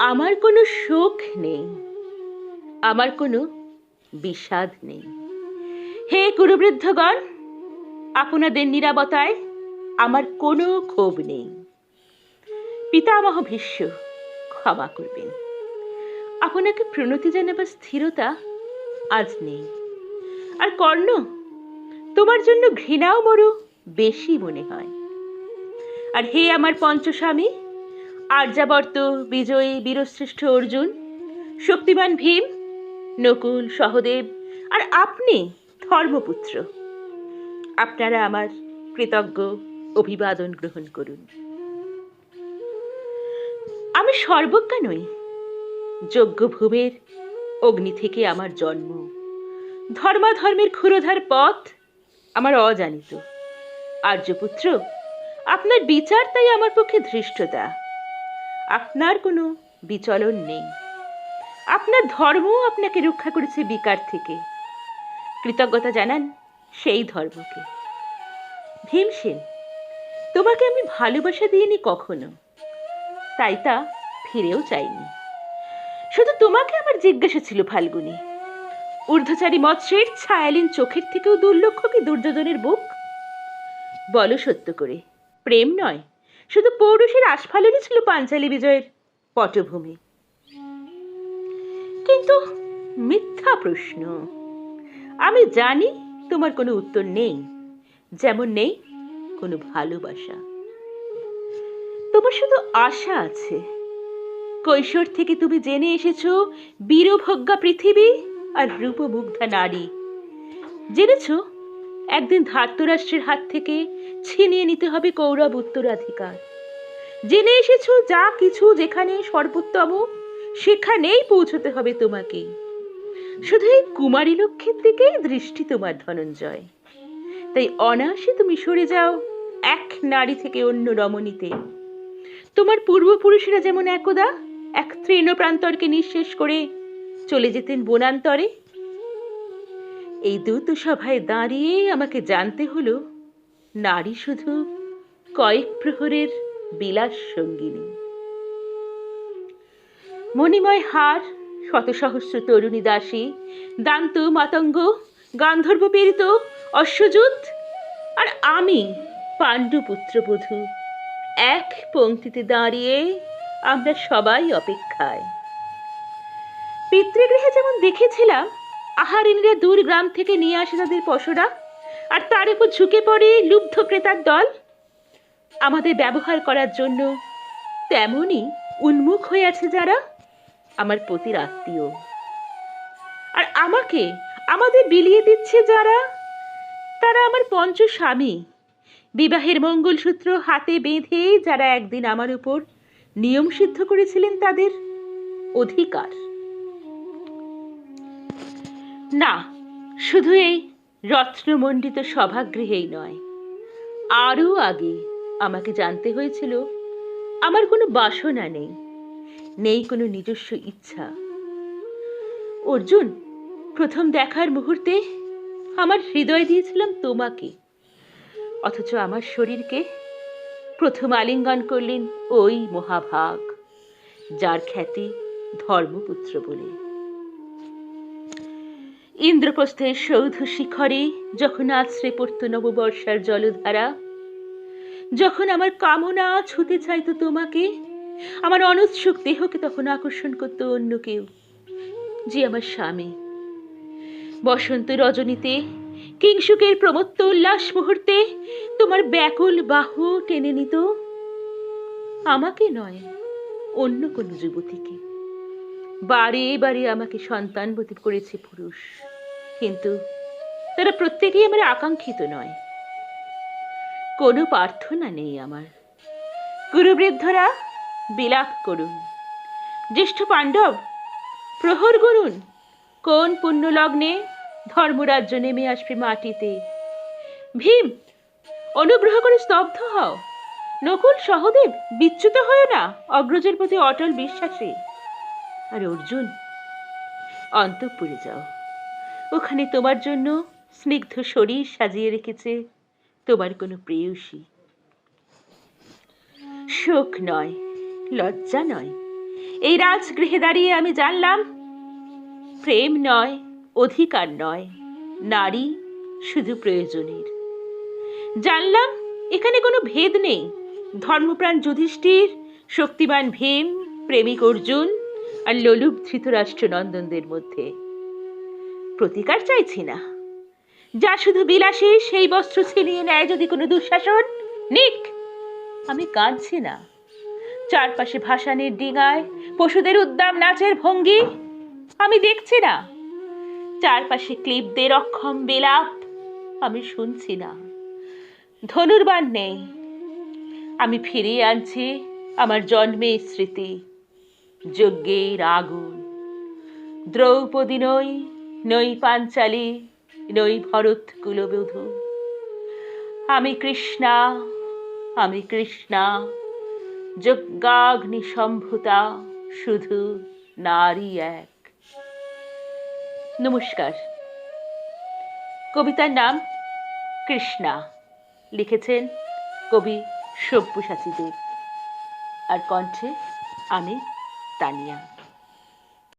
আমার কোনো শোক নেই, আমার কোনো বিষাদ নেই। হে কুরুবৃদ্ধগণ আপনাদের নিরাপত্তায় আমার কোনো ক্ষোভ নেই। পিতামহ ভীষ্ম, ক্ষমা করবেন। আপনাকে প্রণতি জানাবার স্থিরতা আজ নেই। আর কর্ণ, তোমার জন্য ঘৃণাও বড় বেশি মনে হয়। আর হে আমার পঞ্চস্বামী আর্যাবর্ত বিজয়ী বীরশ্রেষ্ঠ অর্জুন, শক্তিমান ভীম, নকুল সহদেব, আর আপনি ধর্মপুত্র। আপনারা আমার কৃতজ্ঞ অভিবাদন গ্রহণ করুন। আমি সর্বজ্ঞা নই যজ্ঞভূমের অগ্নি থেকে আমার জন্ম। ধর্মাধর্মের ক্ষুরধার পথ আমার অজানিত। আর্যপুত্র, আপনার বিচার তাই আমার পক্ষে ধৃষ্টতা। আপনার কোনো বিচলন নেই। আপনার ধর্ম আপনাকে রক্ষা করেছে বিকার থেকে। কৃতজ্ঞতা জানান সেই ধর্মকে। ভীমসেন তোমাকে আমি ভালোবাসা দিইনি কখনো। তাই তা ফিরেও চাইনি। শুধু তোমাকে আমার জিজ্ঞাসা ছিল ফাল্গুনি। ঊর্ধ্বচারী মৎস্যের ছায়ালীন চোখের থেকেও দুর্লক্ষ কি দুর্যোধনের বুক? বলো সত্য করে, প্রেম নয় শুধু পৌরুষের আস্ফালনই ছিল পাঞ্চালী বিজয়ের পটভূমি। কিন্তু মিথ্যা প্রশ্ন। আমি জানি তোমার কোনো উত্তর নেই, যেমন নেই কোনো ভালোবাসা। তোমার শুধু আশা আছে। কৈশোর থেকে তুমি জেনে এসেছ, বীরভোগ্যা পৃথিবী আর রূপমুগ্ধা নারী। জেনেছো, একদিন ধার্তরাষ্ট্রের হাত থেকে ছিনিয়ে নিতে হবে কৌরব উত্তরাধিকার। জেনে এসেছ যা কিছু যেখানে সর্বোত্তম, সেখানেই পৌঁছতে হবে তোমাকে শুধু এই কুমারী লক্ষ্যের দিকেই দৃষ্টি তোমার ধনঞ্জয়। তাই অনায়াসে তুমি সরে যাও এক নারী থেকে অন্য রমণীতে। তোমার পূর্বপুরুষেরা যেমন একদা, এক তৃণ প্রান্তরকে নিঃশেষ করে চলে যেতেন বনান্তরে। এই দূত সভায় দাঁড়িয়ে আমাকে জানতে হলো নারী শুধু কয়েক প্রহরের বিলাস সঙ্গিনী। মণিময় হার শত সহস্র তরুণী দাসী, দান্ত, মাতঙ্গ, গান্ধর্ব পীড়িত, অশ্বযুত, আর আমি পাণ্ডু পুত্রবধূ। এক পংক্তিতে দাঁড়িয়ে আমরা সবাই অপেক্ষায়। পিতৃগৃহে যেমন দেখেছিলাম আহারিনীরা দূর গ্রাম থেকে নিয়ে আসে তাদের পশরা আর তার উপর ঝুঁকে পড়ে লুব্ধ ক্রেতার দল। আমাদের ব্যবহার করার জন্য তেমনই উন্মুখ হয়ে আছে যারা আমার পতির আত্মীয়। আর আমাকে, আমাদের বিলিয়ে দিচ্ছে যারা, তারা আমার পঞ্চ স্বামী। বিবাহের মঙ্গলসূত্র হাতে বেঁধে যারা একদিন আমার উপর নিয়ম সিদ্ধ করেছিলেন তাদের অধিকার। না, শুধু এই রত্নমণ্ডিত সভাগৃহেই নয়। আরও আগে আমাকে জানতে হয়েছিল, আমার কোনো বাসনা নেই নেই কোনো নিজস্ব ইচ্ছা। অর্জুন, প্রথম দেখার মুহূর্তে আমার হৃদয় দিয়েছিলাম তোমাকে, অথচ আমার শরীরকে প্রথম আলিঙ্গন করলেন ওই মহাভাগ, যার খ্যাতি ধর্মপুত্র বলে। ইন্দ্রপ্রস্থের সৌধ শিখরে যখন আশ্রে পড়ত নববর্ষার জলধারা, যখন আমার কামনা ছুতে চাইতো তোমাকে, আমার অনুৎসুক দেহকে তখন আকর্ষণ করতো অন্য কেউ, যে আমার স্বামী। বসন্ত রজনীতে কিংসুকের প্রমত্ত উল্লাস মুহূর্তে তোমার ব্যাকুল বাহু টেনে নিত। আমাকে নয়, অন্য কোনো যুবতীকে। বারে বারে আমাকে সন্তানবতী করেছে পুরুষ। কিন্তু তারা প্রত্যেকেই আমার আকাঙ্ক্ষিত নয়। কোনো প্রার্থনা নেই আমার। গুরুবৃদ্ধরা বিলাপ করুন। জ্যেষ্ঠ পাণ্ডব, প্রহর গুরুন কোন পুণ্যলগ্নে ধর্মরাজ্য নেমে আসবে মাটিতে? ভীম, অনুগ্রহ করে স্তব্ধ হও। নকুল সহদেব, বিচ্যুত হয়েও না অগ্রজের প্রতি অটল বিশ্বাসে। আর অর্জুন, অন্তঃপুরে যাও। ওখানে তোমার জন্য স্নিগ্ধ শরীর সাজিয়ে রেখেছে তোমার কোনো প্রেয়সী। শোক নয়, লজ্জা নয়। এই রাজগৃহে দাঁড়িয়ে আমি জানলাম, প্রেম নয়, অধিকার নয়, নারী শুধু প্রয়োজনের। জানলাম, এখানে কোনো ভেদ নেই। ধর্মপ্রাণ যুধিষ্ঠির, শক্তিমান ভীম, প্রেমিক অর্জুন আর লোলুপ ধৃতরাষ্ট্র নন্দনদের মধ্যে। প্রতিকার চাইছি না। যা শুধু বিলাসী, সেই বস্ত্র ছিনিয়ে নেয় যদি কোনো দুঃশাসন। নিক, আমি কাঁদছি না। চারপাশে ভাসানের ডিঙায়, পশুদের উদ্দাম নাচের ভঙ্গি, আমি দেখছি না। চারপাশে ক্লিপদের অক্ষম বিলাপ, আমি শুনছি না। ধনুর্বান নেই। আমি ফিরিয়ে আনছি আমার জন্মের স্মৃতি। যজ্ঞের আগুন। দ্রৌপদী নই নই পাঞ্চালী, নই ভরত কুলবধূ। আমি কৃষ্ণা আমি কৃষ্ণা, যজ্ঞাগ্নি সম্ভুতা, শুধু নারী এক। নমস্কার। কবিতার নাম কৃষ্ণা। লিখেছেন কবি সব্যসাচী দেব। আর কণ্ঠে আমি তানিয়া।